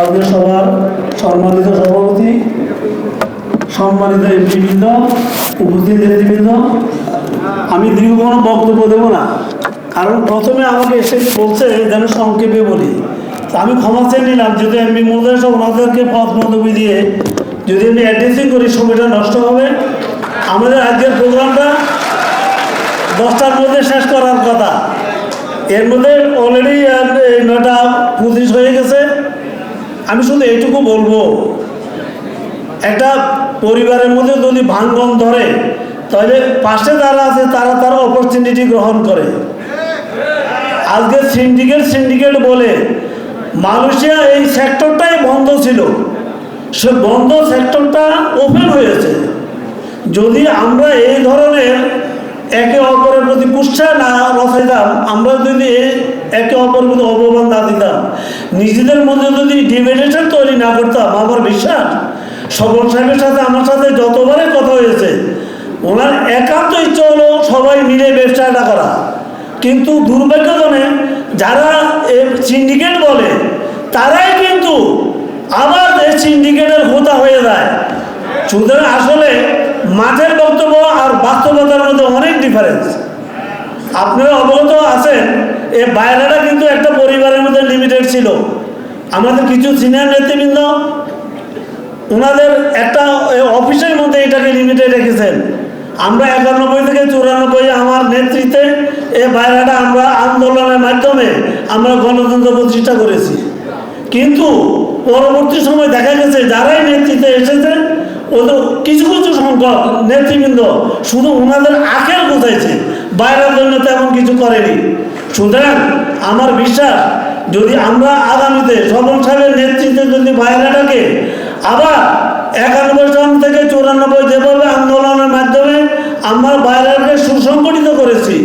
আজকে সবার সম্মানিত সভাপতি, সম্মানিত এমপিবৃন্দ, উপস্থিত নেতৃবৃন্দ, আমি দীর্ঘ কোনো বক্তব্য দেবো না, কারণ প্রথমে আমাকে এসে বলছে, যেন সংক্ষেপে বলি। আমি ক্ষমা চেয়ে নিলাম, যদি আমি মধ্যে সব ওনাদেরকে পথ মন্তব্য দিয়ে যদি আমি অ্যাড্রেসিং করি, সময়টা নষ্ট হবে। আমাদের আজকের প্রোগ্রামটা দশটার মধ্যে শেষ করার কথা। এর মধ্যে অলরেডি নটা পঁচিশ হয়ে গেছে। আমি শুধু এইটুকু বলব, একটা পরিবারের মধ্যে যদি ভাঙ্গন ধরে, তাহলে পাশে যারা আছে তারা তারা অপরচুনিটি গ্রহণ করে। আজকে সিন্ডিকেট সিন্ডিকেট বলে, মালয়েশিয়া এই সেক্টরটাই বন্ধ ছিল। সে বন্ধ সেক্টরটা ওপেন হয়েছে। যদি আমরা এই ধরনের একে অপরের প্রতি কুৎসা না রসাইতাম আমরা যদি একে অপরের প্রতি অবমান না দিতাম নিজেদের মধ্যে যদি ডিভিডেশন তৈরি না করতাম, আমার বিশ্বাস, সবল সাহেবের সাথে আমার সাথে যতবারে কথা হয়েছে, ওনার একান্ত ইচ্ছা হলো সবাই মিলে ব্যবসাটা করা। কিন্তু দুর্ভাগ্যজনে যারা সিন্ডিকেট বলে, তারাই কিন্তু আবার এই সিন্ডিকেটের হোতা হয়ে যায়। সুতরাং আসলে মাঠের বক্তব্য আর বাস্তবতার মধ্যে অনেক ডিফারেন্স এই বাইরেটা কিন্তু একটা পরিবারের মধ্যে লিমিটেড ছিল। আমাদের কিছু সিনিয়র নেতৃবৃন্দ ওনাদের একটা অফিসের মধ্যে এটাকে লিমিটেড রেখেছেন। আমরা একানব্বই থেকে চুরানব্বই আমার নেতৃত্বে এই বাইরেটা আমরা আন্দোলনের মাধ্যমে আমরা গণতন্ত্র প্রতিষ্ঠা করেছি। কিন্তু পরবর্তী সময় দেখা গেছে, যারাই নেতৃত্বে এসেছে, ওদের কিছু কিছু সংখ্যক নেতৃবৃন্দ শুধু ওনাদের আখের বোঝাইছে। বাইরের জন্য তেমন কিছু করেনি। সুতরাং আমার বিশ্বাস, যদি আমরা আগামীতে সবল সাহেবের নেতৃত্বে যদি বাইরেটাকে আবার একানব্বই সাল থেকে চুরানব্বই যেভাবে আন্দোলনের মাধ্যমে আমরা বাইরেটাকে সুসংগঠিত করেছি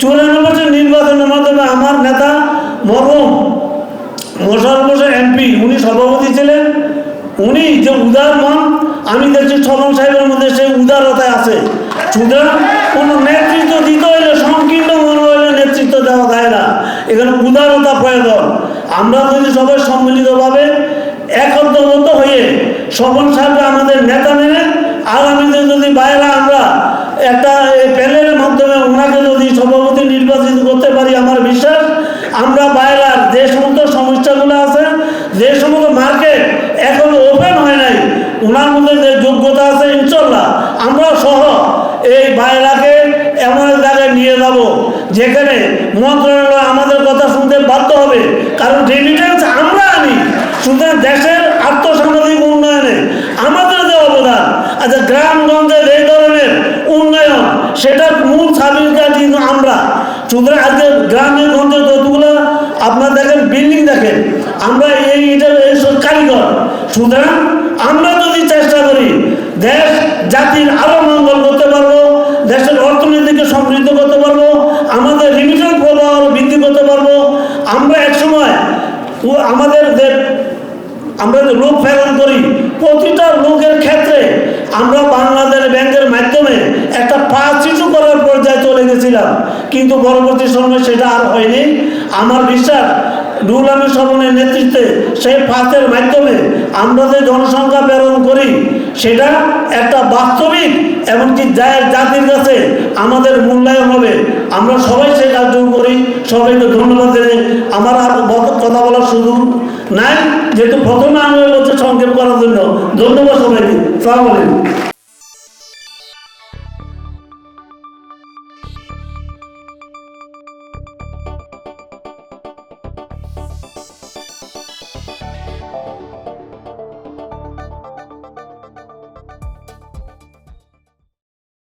চুরানব্বই নির্বাচনের মাধ্যমে আমার নেতা মরম মোশারফ হোসেন এমপি, উনি সভাপতি ছিলেন। উনি যে উদার মন, আমি দেখছি ছলন সাহেবের মধ্যে সেই উদারতায় আছে। সুতরাং কোন নেতৃত্ব দিতে হইলে সংকীর্ণ মন হইলে নেতৃত্ব দেওয়া যায় না। এখানে উদারতা প্রয়োজন। আমরা যদি সবাই সম্মিলিতভাবে একত্রবদ্ধ হয়ে স্বপন সাহেবকে আমাদের নেতা মেনে, আগামীতে যদি বাইরে আমরা একটা প্যানেলের মাধ্যমে ওনাকে যদি সভাপতি নির্বাচিত করতে পারি আমার বিশ্বাস আমরা বাইরের যে সমস্ত সমস্যাগুলো আছে যে সমস্ত মার্কেট এখন ওপেন হয় নাই ওনার মধ্যে যে যোগ্যতা আছে ইনশাল্লাহ আমরা সহ এই বাইরাকে এমন এক জায়গায় নিয়ে যাব যেখানে মন্ত্রণালয় আমাদের কথা শুনতে বাধ্য হবে, কারণ রেমিটেন্স আমরা আনি, সুতরাং দেশের আর্থসামাজিক উন্নয়নে আমাদের যে অবদান আচ্ছা গ্রামগঞ্জের এই ধরনের উন্নয়ন, সেটার মূল সাবিকা কিন্তু আমরা। সুতরাং আজকে গ্রামে গঞ্জে যতগুলো আপনার দেখেন বিল্ডিং দেখেন, আমরা এই এটার এইসব কারিগর। সুতরাং আমরা যদি চেষ্টা করি দেশ, জাতির আরও মঙ্গল আমাদের যে আমরা যে লোক প্রেরণ করি, প্রতিটা লোকের ক্ষেত্রে আমরা বাংলাদেশ ব্যাংকের মাধ্যমে একটা পাঁচ শিশু করার পর্যায়ে চলে গেছিলাম। কিন্তু পরবর্তী সময় সেটা আর হয়নি। আমার বিশ্বাস রুল আমি শ্রবণের নেতৃত্বে সেই ফাঁসের মাধ্যমে আমরা যে জনসংখ্যা প্রেরণ করি, সেটা একটা বাস্তবিক এমনকি জাতির কাছে আমাদের মূল্যায়ন হবে। আমরা সবাই সেই কার্যক্রম করি। সবাইকে ধন্যবাদ জানাই আমার সুযোগ নাই যেহেতু প্রথমে আমি বলছি সংক্ষেপ করার জন্য। ধন্যবাদ সবাইকে। সালাম আলাইকুম।